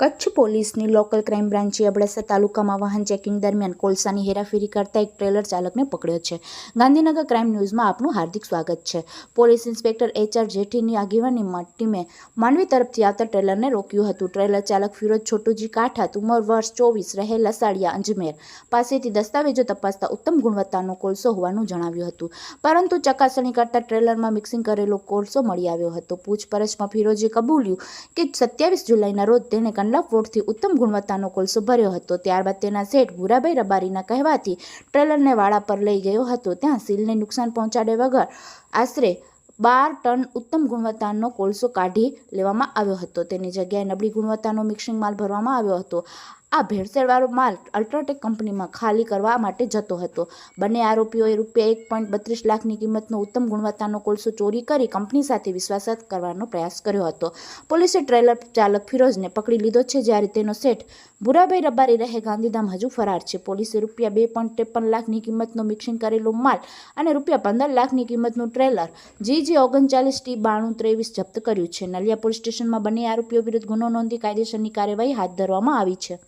કચ્છ પોલીસની local crime બ્રાન્ચે Abdasa તાલુકામાં વાહન ચેકિંગ દરમિયાન કોલસાની હેરાફેરી કરતા એક ટ્રેલર ચાલકને પકડ્યો છે. ગાંધીનગર ક્રાઇમ ન્યૂઝમાં આપનું હાર્દિક સ્વાગત છે. પોલીસ ઇન્સ્પેક્ટર એચ આર જેઠીની આગેવાનીમાં ટીમે માંડવી તરફથી આવતા ટ્રેલરને રોક્યું હતું. ટ્રેલર ચાલક ફિરોજ છોટુજી કાઠાત, ઉંમર વર્ષ ચોવીસ રહે લસાડિયા, અંજમેર પાસેથી દસ્તાવેજો તપાસતા ઉત્તમ ગુણવત્તાનો કોલસો હોવાનું જણાવ્યું હતું. પરંતુ ચકાસણી કરતા ટ્રેલરમાં મિક્સિંગ કરેલો કોલસો મળી આવ્યો હતો. પૂછપરછમાં ફિરોજે કબૂલ્યું કે સત્યાવીસ જુલાઈના રોજ તેણે કંડલા વોટથી ઉત્તમ ગુણવત્તાનો કોલસો ભર્યો હતો. ત્યારબાદ તેના શેઠ ભૂરાભાઈ રબારીના કહેવાથી ટ્રેલરને વાળા પર લઈ ગયો હતો. ત્યાં સીલને નુકસાન પહોંચાડે વગર આશરે બાર ટન ઉત્તમ ગુણવત્તાનો કોલસો કાઢી લેવામાં આવ્યો હતો. તેની જગ્યાએ નબળી ગુણવત્તાનો મિક્સિંગ માલ ભરવામાં આવ્યો હતો. આ ભેળસેળવાળો માલ અલ્ટ્રાટેક કંપનીમાં ખાલી કરવા માટે જતો હતો. બંને આરોપીઓએ રૂપિયા એક પોઈન્ટ બત્રીસ લાખની કિંમતનો ઉત્તમ ગુણવત્તાનો કોલસો ચોરી કરી કંપની સાથે વિશ્વાસઘાત કરવાનો પ્રયાસ કર્યો હતો. પોલીસે ટ્રેલર ચાલક ફિરોઝને પકડી લીધો છે, જ્યારે તેનો સેઠ ભૂરાભાઈ રબારી રહે ગાંધીધામ હજુ ફરાર છે. પોલીસે રૂપિયા બે પોઈન્ટ ત્રેપન લાખની કિંમતનો મિક્સિંગ કરેલો માલ અને રૂપિયા પંદર લાખની કિંમતનું ટ્રેલર જી જે ઓગણચાલીસ ટી બાણું ત્રેવીસ જપ્ત કર્યું છે. નલિયા પોલીસ સ્ટેશનમાં બંને આરોપીઓ વિરુદ્ધ ગુનો નોંધી કાયદેસરની કાર્યવાહી હાથ ધરવામાં આવી છે.